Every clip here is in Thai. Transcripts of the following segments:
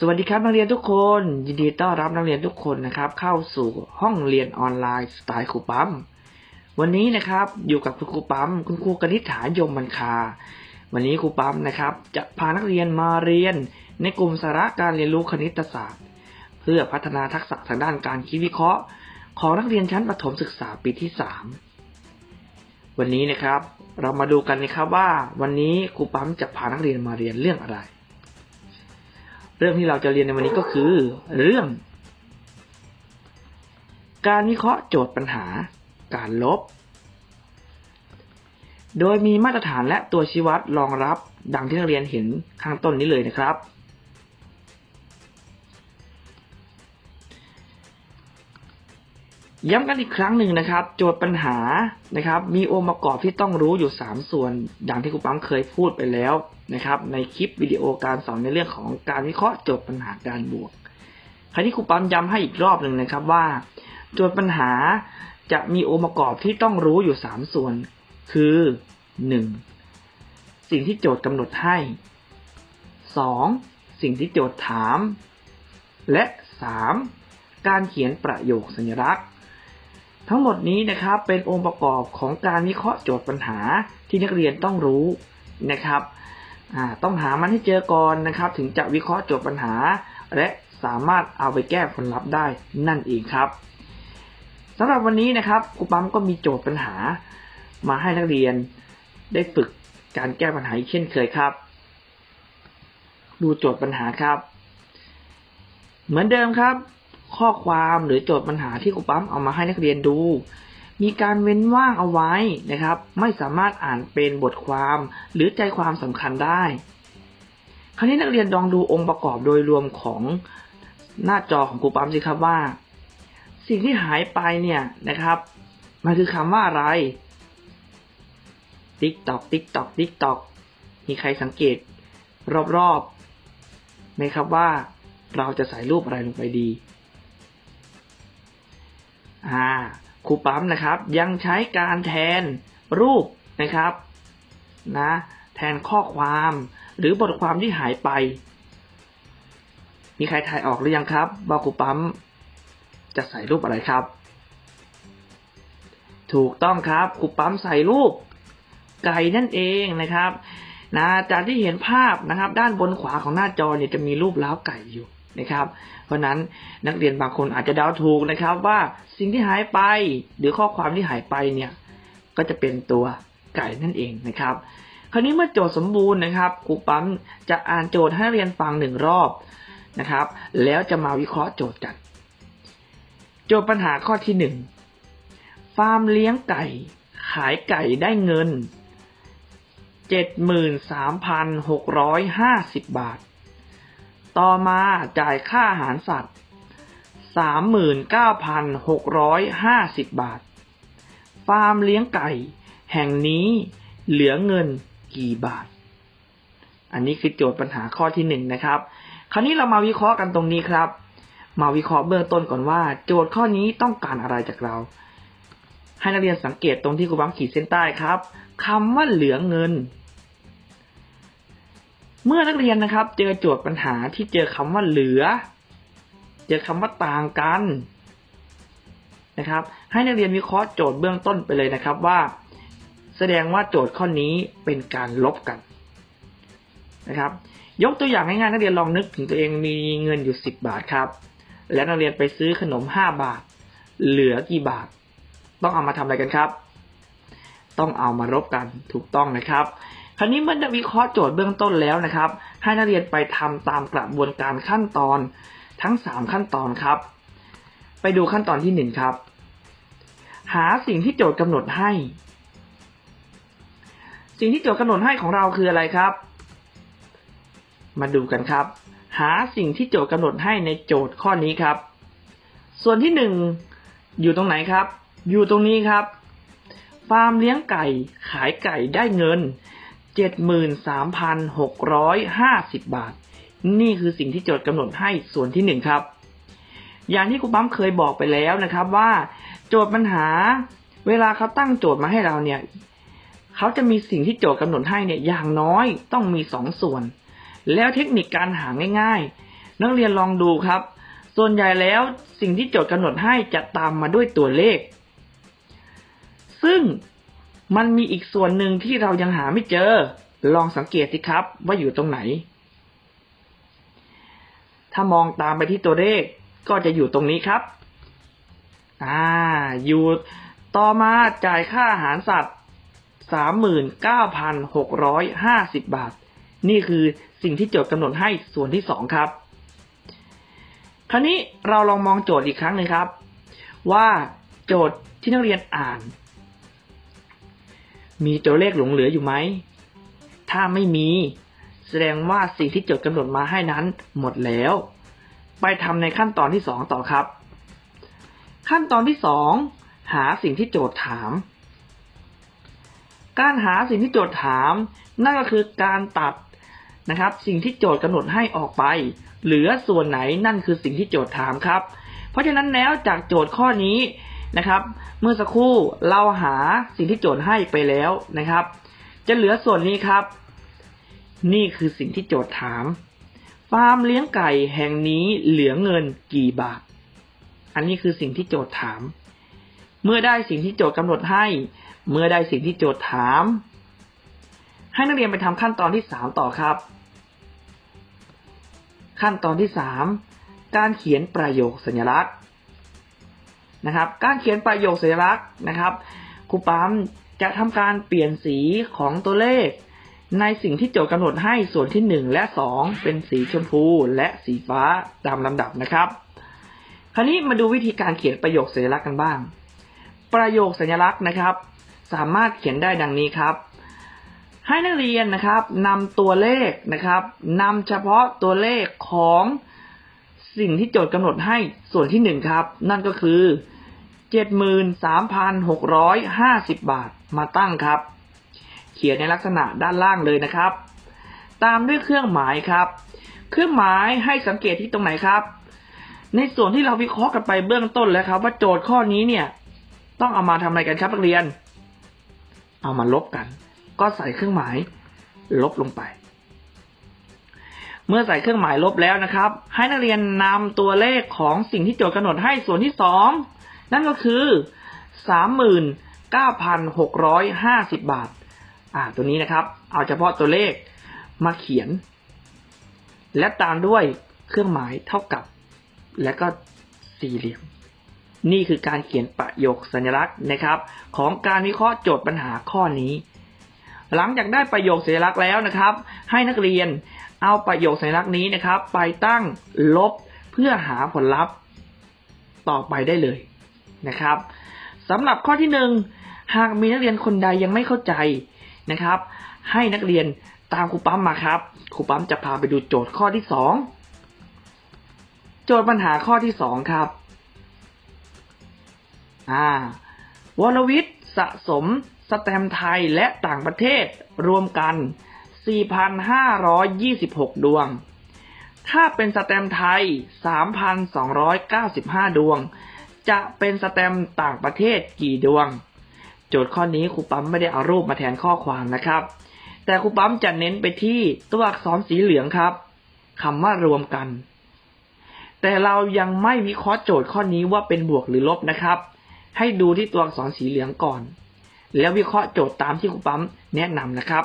สวัสดีครับนักเรียนทุกคน ยินดีต้อนรับนักเรียนทุกคนนะครับ เข้าสู่ห้องเรียนออนไลน์สไตล์ครูปั๊มวันนี้นะครับอยู่กับคุณครูปั๊มคุณครูกนิษฐายมมันคา วันนี้ครูปั๊มนะครับ จะพานักเรียนมาเรียน ในกลุ่มสาระการเรียนรู้คณิตศาสตร์ เพื่อพัฒนาทักษะทางด้านการคิดวิเคราะห์ ของนักเรียนชั้นประถมศึกษาปีที่สามวันนี้นะครับ เรามาดูกันนะครับว่า วันนี้ครูปั๊มจะพานักเรียนมาเรียนเรื่องอะไร เรื่องที่เราจะเรียนในวันนี้ก็คือ เรื่อง การวิเคราะห์โจทย์ปัญหา การลบ โดยมีมาตรฐานและตัวชี้วัดรองรับดังที่นักเรียนเห็นข้างต้นนี้เลยนะครับ ย้ำกันอีกครั้งหนึ่งนะครับ โจทย์ปัญหานะครับ มีองค์ประกอบที่ต้องรู้อยู่ 3 ส่วน ดังที่ครูปั๊มเคยพูดไปแล้วนะครับ ในคลิปวิดีโอการสอนในเรื่องของการวิเคราะห์โจทย์ปัญหาการบวกคราวนี้ครูปั๊มย้ำให้อีกรอบหนึ่งนะครับว่า โจทย์ปัญหาจะมีองค์ประกอบที่ต้องรู้อยู่ 3 ส่วน คือ 1. สิ่งที่โจทย์กำหนดให้ 2. สิ่งที่โจทย์ถาม และ 3. การเขียนประโยคสัญลักษณ์ ทั้งหมดนี้นะครับเป็นองค์ประกอบของการวิเคราะห์โจทย์ปัญหาที่นักเรียนต้องรู้นะครับต้องหามันให้เจอก่อนนะครับ ถึงจะวิเคราะห์โจทย์ปัญหา และสามารถเอาไปแก้ผลลัพธ์ได้นั่นเองครับสำหรับวันนี้นะครับครูปั๊มก็มีโจทย์ปัญหา มาให้นักเรียนได้ฝึกการแก้ปัญหาเช่นเคยครับ ดูโจทย์ปัญหาครับ เหมือนเดิมครับ ข้อความหรือโจทย์ปัญหาที่ครูปั๊มเอามาให้นักเรียนดู มีการเว้นว่างเอาไว้นะครับ ไม่สามารถอ่านเป็นบทความหรือใจความสำคัญได้ คราวนี้นักเรียนลองดูองค์ประกอบโดยรวมของหน้าจอของครูปั๊มสิครับว่า สิ่งที่หายไปเนี่ยนะครับมันคือคำว่าอะไรติ๊กตอกติ๊กตอกติ๊กตอกมีใครสังเกตรอบๆไหมครับว่าเราจะใส่รูปอะไรลงไปดี อ่าครูปั๊มนะครับ ยังใช้การแทนรูปนะครับนะแทนข้อความหรือบทความที่หายไป มีใครถ่ายออกหรือยังครับว่าครูปั๊มจะใส่รูปอะไรครับ ถูกต้องครับครูปั๊มใส่รูปไก่นั่นเองนะครับนะจากที่เห็นภาพนะครับ ด้านบนขวาของหน้าจอเนี่ยจะมีรูปล้าวไก่อยู่ นะครับ เพราะนั้นนักเรียนบางคนอาจจะเดาถูกนะครับ ว่าสิ่งที่หายไปหรือข้อความที่หายไปเนี่ยก็จะเป็นตัวไก่นั่นเองนะครับ คราวนี้เมื่อโจทย์สมบูรณ์นะครับครูปั๊มจะอ่านโจทย์ให้เรียนฟังหนึ่งรอบนะครับ แล้วจะมาวิเคราะห์โจทย์กัน โจทย์ปัญหาข้อที่หนึ่งฟาร์มเลี้ยงไก่ ขายไก่ได้เงินเจ็ดหมื่นสามพันหกร้อยห้าสิบบาท ต่อมาจ่ายค่าอาหารสัตว์สามหมื่นเก้าพันหกร้อยห้าสิบบาท ฟาร์มเลี้ยงไก่ แห่งนี้เหลือเงินกี่บาท อันนี้คือโจทย์ปัญหาข้อที่หนึ่งนะครับ คราวนี้เรามาวิเคราะห์กันตรงนี้ครับ มาวิเคราะห์เบื้องต้นก่อนว่า โจทย์ข้อนี้ต้องการอะไรจากเรา ให้นักเรียนสังเกตตรงที่ครูบังขีดเส้นใต้ครับคำว่าเหลือเงิน เมื่อนักเรียนนะครับ เจอโจทย์ปัญหาที่เจอคำว่าเหลือ เจอคำว่าต่างกันนะครับ ให้นักเรียนวิเคราะห์โจทย์เบื้องต้นไปเลยนะครับว่า แสดงว่าโจทย์ข้อนี้เป็นการลบกันนะครับ ยกตัวอย่างง่ายๆนักเรียนลองนึกถึงตัวเองมีเงินอยู่สิบบาทครับ แล้วนักเรียนไปซื้อขนมห้าบาท เหลือกี่บาท ต้องเอามาทำอะไรกันครับ ต้องเอามารบกันถูกต้องนะครับ คราวนี้เมื่อวิเคราะห์โจทย์เบื้องต้นแล้วนะครับ ให้นักเรียนไปทำตามกระบวนการขั้นตอนทั้งสามขั้นตอนครับ ไปดูขั้นตอนที่หนึ่งครับ หาสิ่งที่โจทย์กำหนดให้ สิ่งที่โจทย์กำหนดให้ของเราคืออะไรครับ มาดูกันครับ หาสิ่งที่โจทย์กำหนดให้ในโจทย์ข้อนี้ครับ ส่วนที่หนึ่งอยู่ตรงไหนครับ อยู่ตรงนี้ครับ ฟาร์มเลี้ยงไก่ขายไก่ได้เงิน 73,650 บาท นี่คือสิ่งที่โจทย์กำหนดให้ส่วนที่หนึ่งครับ อย่างที่ครูปั๊มเคยบอกไปแล้วนะครับว่า โจทย์ปัญหา เวลาเขาตั้งโจทย์มาให้เราเนี่ยเขาจะมีสิ่งที่โจทย์กำหนดให้เนี่ยอย่างน้อยต้องมีสองส่วน แล้วเทคนิคการหาง่ายๆ นักเรียนลองดูครับ ส่วนใหญ่แล้วสิ่งที่โจทย์กำหนดให้จะตามมาด้วยตัวเลข ซึ่ง มันมีอีกส่วนหนึ่งที่เรายังหาไม่เจอ ลองสังเกตสิครับว่าอยู่ตรงไหน ถ้ามองตามไปที่ตัวเลขก็จะอยู่ตรงนี้ครับ อ่า อยู่ต่อมาจ่ายค่าอาหารสัตว์สามหมื่นเก้าพันหกร้อยห้าสิบบาท นี่คือสิ่งที่โจทย์กำหนดให้ส่วนที่สองครับ คราวนี้เราลองมองโจทย์อีกครั้งหนึ่งครับ ว่าโจทย์ที่นักเรียนอ่าน มีตัวเลขหลงเหลืออยู่ไหม ถ้าไม่มี แสดงว่าสิ่งที่โจทย์กำหนดมาให้นั้นหมดแล้ว ไปทำในขั้นตอนที่สองต่อครับ ขั้นตอนที่สองหาสิ่งที่โจทย์ถาม การหาสิ่งที่โจทย์ถาม นั่นก็คือการตัดนะครับ สิ่งที่โจทย์กำหนดให้ออกไป เหลือส่วนไหนนั่นคือสิ่งที่โจทย์ถามครับ เพราะฉะนั้นแล้วจากโจทย์ข้อนี้ นะครับ เมื่อสักครู่เราหาสิ่งที่โจทย์ให้ไปแล้วนะครับ จะเหลือส่วนนี้ครับ นี่คือสิ่งที่โจทย์ถาม ฟาร์มเลี้ยงไก่แห่งนี้เหลือเงินกี่บาท อันนี้คือสิ่งที่โจทย์ถาม เมื่อได้สิ่งที่โจทย์กำหนดให้ เมื่อได้สิ่งที่โจทย์ถาม ให้นักเรียนไปทำขั้นตอนที่สามต่อครับ ขั้นตอนที่สามการเขียนประโยคสัญลักษณ์ นะครับ การเขียนประโยคสัญลักษณ์นะครับครูปั๊มจะทำการเปลี่ยนสีของตัวเลข ในสิ่งที่โจทย์กำหนดให้ส่วนที่หนึ่งและสองเป็นสีชมพูและสีฟ้าตามลำดับนะครับ คราวนี้มาดูวิธีการเขียนประโยคสัญลักษณ์กันบ้าง ประโยคสัญลักษณ์นะครับ สามารถเขียนได้ดังนี้ครับให้นักเรียนนะครับนำตัวเลขนะครับนำเฉพาะตัวเลขของ สิ่งที่โจทย์กำหนดให้ส่วนที่หนึ่งครับ นั่นก็คือเจ็ดหมื่นสามพันหกร้อยห้าสิบบาทมาตั้งครับ เขียนในลักษณะด้านล่างเลยนะครับ ตามด้วยเครื่องหมายครับ เครื่องหมายให้สังเกตที่ตรงไหนครับ ในส่วนที่เราวิเคราะห์กันไปเบื้องต้นแล้วครับ ว่าโจทย์ข้อนี้เนี่ย ต้องเอามาทำอะไรกันครับนักเรียน เอามาลบกัน ก็ใส่เครื่องหมาย ลบลงไป เมื่อใส่เครื่องหมายลบแล้วนะครับ ให้นักเรียนนำตัวเลขของสิ่งที่โจทย์กำหนดให้ส่วนที่สองนั่นก็คือสามหมื่นเก้าพันหกร้อยห้าสิบบาท อ่า ตัวนี้นะครับ เอาเฉพาะตัวเลขมาเขียน และตามด้วยเครื่องหมายเท่ากับ และก็สี่เหลี่ยม นี่คือการเขียนประโยคสัญลักษณ์นะครับ ของการวิเคราะห์โจทย์ปัญหาข้อนี้ หลังจากได้ประโยคสัญลักษณ์แล้วนะครับ ให้นักเรียน เอาประโยคสัญลักษณ์นี้นะครับ ไปตั้งลบเพื่อหาผลลัพธ์ต่อไปได้เลยนะครับสำหรับข้อที่หนึ่งหากมีนักเรียนคนใดยังไม่เข้าใจนะครับ ให้นักเรียนตามครูปั๊มมาครับครูปั๊มจะพาไปดูโจทย์ข้อที่สองโจทย์ปัญหาข้อที่สองครับอ่าวรวิทย์สะสมสแตมป์ไทยและต่างประเทศรวมกัน 4,526 ดวง ถ้าเป็นสแตมไทย 3,295 ดวง จะเป็นสแตมต่างประเทศกี่ดวง โจทย์ข้อนี้ครูปั๊มไม่ได้เอารูปมาแทนข้อความนะครับ แต่ครูปั๊มจะเน้นไปที่ตัวอักษรสีเหลืองครับคำว่ารวมกัน แต่เรายังไม่วิเคราะห์โจทย์ข้อนี้ว่าเป็นบวกหรือลบนะครับ ให้ดูที่ตัวอักษรสีเหลืองก่อน แล้ววิเคราะห์โจทย์ตามที่ครูปั๊มแนะนำนะครับ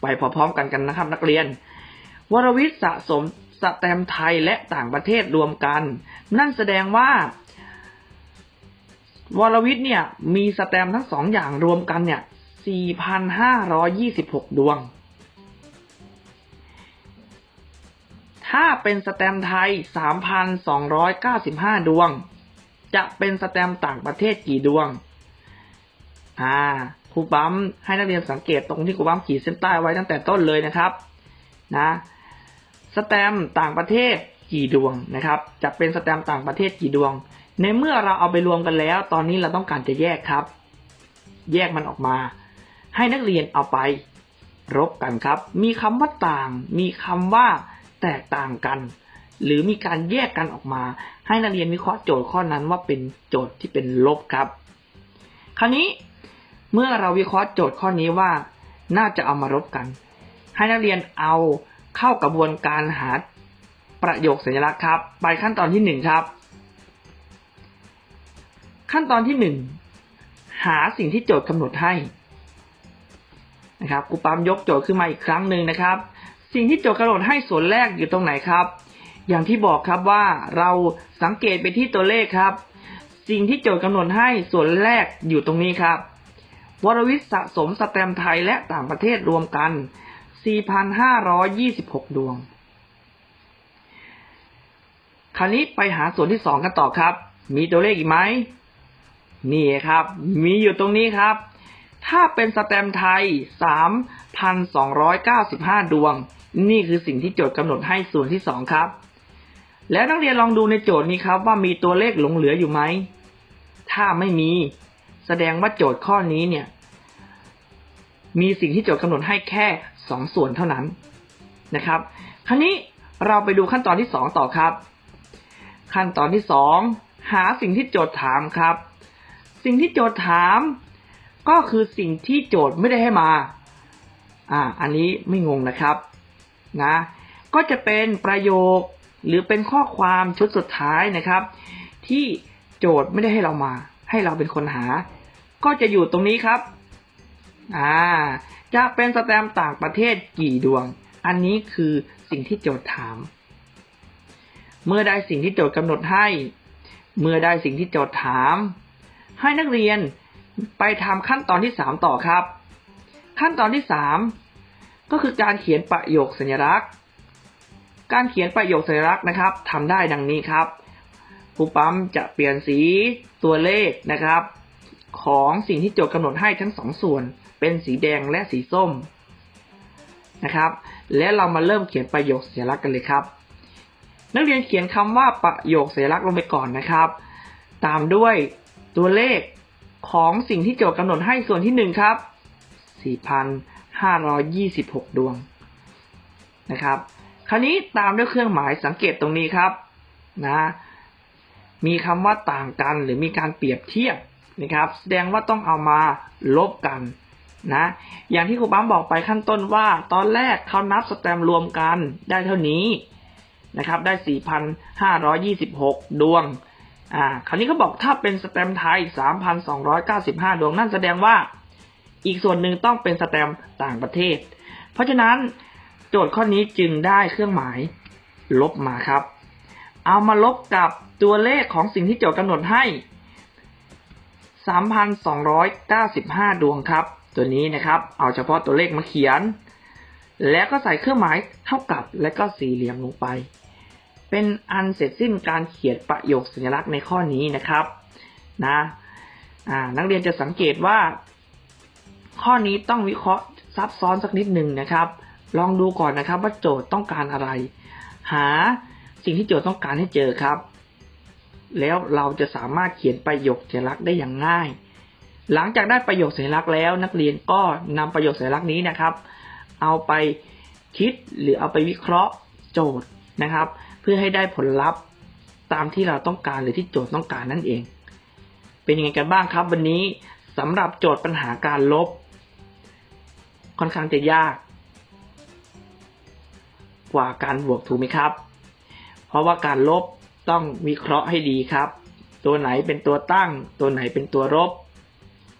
ไปพร้อมๆกันกันนะครับนักเรียน วรวิทย์สะสมสแตมไทยและต่างประเทศรวมกัน นั่นแสดงว่า วรวิทย์เนี่ยมีสแตมทั้งสองอย่างรวมกันเนี่ย4,526 ดวง ถ้าเป็นสแตมไทย 3,295 ดวง จะเป็นสแตมต่างประเทศกี่ดวง อ่า ครูปั๊มให้นักเรียนสังเกตตรงที่ครูปั๊มขีดเส้นใต้ไว้ตั้งแต่ต้นเลยนะครับนะสแตมต่างประเทศกี่ดวงนะครับ จะเป็นสแตมต่างประเทศกี่ดวง ในเมื่อเราเอาไปรวมกันแล้ว ตอนนี้เราต้องการจะแยกครับ แยกมันออกมา ให้นักเรียนเอาไปรบกันครับ มีคำว่าต่าง มีคำว่าแตกต่างกัน หรือมีการแยกกันออกมา ให้นักเรียนวิเคราะห์โจทย์ข้อนั้นว่าเป็นโจทย์ที่เป็นลบครับ คราวนี้ เมื่อเราวิเคราะห์โจทย์ข้อนี้ว่า น่าจะเอามารบกัน ให้นักเรียนเอาเข้ากระบวนการหาประโยคสัญลักษณ์ครับ ไปขั้นตอนที่หนึ่งครับ ขั้นตอนที่หนึ่งหาสิ่งที่โจทย์กำหนดให้นะครับครูปั๊มยกโจทย์ขึ้นมาอีกครั้งหนึ่งนะครับ สิ่งที่โจทย์กำหนดให้ส่วนแรกอยู่ตรงไหนครับ อย่างที่บอกครับว่าเราสังเกตไปที่ตัวเลขครับ สิ่งที่โจทย์กำหนดให้ส่วนแรกอยู่ตรงนี้ครับ วรวิทย์สะสมสแตมไทยและต่างประเทศรวมกัน 4,526 ดวง คราวนี้ไปหาส่วนที่สองกันต่อครับ มีตัวเลขอีกไหม นี่ครับ มีอยู่ตรงนี้ครับ ถ้าเป็นสแตมไทย 3,295 ดวง นี่คือสิ่งที่โจทย์กำหนดให้ส่วนที่สองครับ แล้วนักเรียนลองดูในโจทย์นี้ครับ ว่ามีตัวเลขหลงเหลืออยู่ไหม ถ้าไม่มี แสดงว่าโจทย์ข้อนี้เนี่ย มีสิ่งที่โจทย์กำหนดให้แค่สองส่วนเท่านั้นนะครับ คราวนี้เราไปดูขั้นตอนที่สองต่อครับ ขั้นตอนที่สองหาสิ่งที่โจทย์ถามครับ สิ่งที่โจทย์ถาม ก็คือสิ่งที่โจทย์ไม่ได้ให้มา อ่า อันนี้ไม่งงนะครับ นะ ก็จะเป็นประโยคหรือเป็นข้อความชุดสุดท้ายนะครับ ที่โจทย์ไม่ได้ให้เรามา ให้เราเป็นคนหา ก็จะอยู่ตรงนี้ครับ อ่า จะเป็นสแตมป์ต่างประเทศกี่ดวง อันนี้คือสิ่งที่โจทย์ถาม เมื่อได้สิ่งที่โจทย์กำหนดให้ เมื่อได้สิ่งที่โจทย์ถาม ให้นักเรียนไปทำขั้นตอนที่สามต่อครับ ขั้นตอนที่สามก็คือการเขียนประโยคสัญลักษณ์ การเขียนประโยคสัญลักษณ์นะครับทำได้ดังนี้ครับครูปั๊มจะเปลี่ยนสีตัวเลขนะครับ ของสิ่งที่โจทย์กำหนดให้ทั้งสองส่วนเป็นสีแดงและสีส้มนะครับ และเรามาเริ่มเขียนประโยคสัญลักษณ์กันเลยครับ นักเรียนเขียนคำว่าประโยคสัญลักษณ์ลงไปก่อนนะครับ ตามด้วยตัวเลขของสิ่งที่โจทย์กำหนดให้ส่วนที่หนึ่งครับ 4,526 ดวงนะครับ คราวนี้ตามด้วยเครื่องหมายสังเกตตรงนี้ครับนะ มีคำว่าต่างกันหรือมีการเปรียบเทียบ นะครับ แสดงว่าต้องเอามาลบกันนะ อย่างที่ครูปั๊มบอกไปขั้นต้นว่า ตอนแรกเขานับสแตมรวมกันได้เท่านี้นะครับ ได้ 4,526 ดวง อ่า คราวนี้เขาบอกถ้าเป็นสแตมไทย 3,295 ดวง นั่นแสดงว่าอีกส่วนหนึ่งต้องเป็นสแตมต่างประเทศ เพราะฉะนั้นโจทย์ข้อนี้จึงได้เครื่องหมายลบมาครับ เอามาลบกับตัวเลขของสิ่งที่โจทย์กำหนดให้ 3,295 ดวงครับ ตัวนี้นะครับเอาเฉพาะตัวเลขมาเขียน แล้วก็ใส่เครื่องหมายเท่ากับและก็สี่เหลี่ยมลงไป เป็นอันเสร็จสิ้นการเขียนประโยคสัญลักษณ์ในข้อนี้นะครับนะนักเรียนจะสังเกตว่า ข้อนี้ต้องวิเคราะห์ซับซ้อนสักนิดหนึ่งนะครับ ลองดูก่อนนะครับว่าโจทย์ต้องการอะไร หาสิ่งที่โจทย์ต้องการให้เจอครับ แล้วเราจะสามารถเขียนประโยคสัญลักษณ์ได้อย่างง่าย หลังจากได้ประโยคสัญลักษณ์แล้ว นักเรียนก็นำประโยคสัญลักษณ์นี้นะครับ เอาไปคิดหรือเอาไปวิเคราะห์โจทย์นะครับ เพื่อให้ได้ผลลัพธ์ตามที่เราต้องการหรือที่โจทย์ต้องการนั่นเอง เป็นยังไงกันบ้างครับ วันนี้สำหรับโจทย์ปัญหาการลบ ค่อนข้างจะยาก กว่าการบวกถูกไหมครับ เพราะว่าการลบ ต้องวิเคราะห์ให้ดีครับ ตัวไหนเป็นตัวตั้ง ตัวไหนเป็นตัวลบ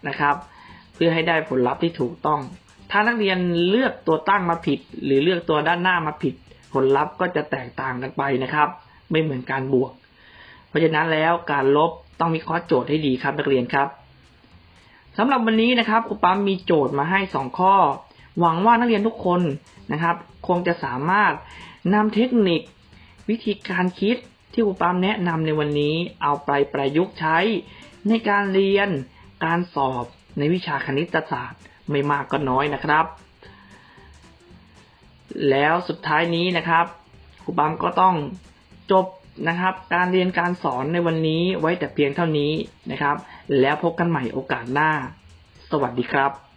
นะครับ เพื่อให้ได้ผลลัพธ์ที่ถูกต้อง ถ้านักเรียนเลือกตัวตั้งมาผิด หรือเลือกตัวด้านหน้ามาผิด ผลลัพธ์ก็จะแตกต่างกันไปนะครับ ไม่เหมือนการบวก เพราะฉะนั้นแล้วการลบต้องวิเคราะห์โจทย์ให้ดีครับนักเรียนครับสำหรับวันนี้นะครับครูปั๊มมีโจทย์มาให้สองข้อ หวังว่านักเรียนทุกคนนะครับ คงจะสามารถนำเทคนิค วิธีการคิด ที่ครูปั๊มแนะนำในวันนี้เอาไปประยุกต์ใช้ ในการเรียนการสอบในวิชาคณิตศาสตร์ไม่มากก็น้อยนะครับ แล้วสุดท้ายนี้นะครับครูปั๊มก็ต้องจบนะครับ การเรียนการสอนในวันนี้ไว้แต่เพียงเท่านี้นะครับ แล้วพบกันใหม่โอกาสหน้า สวัสดีครับ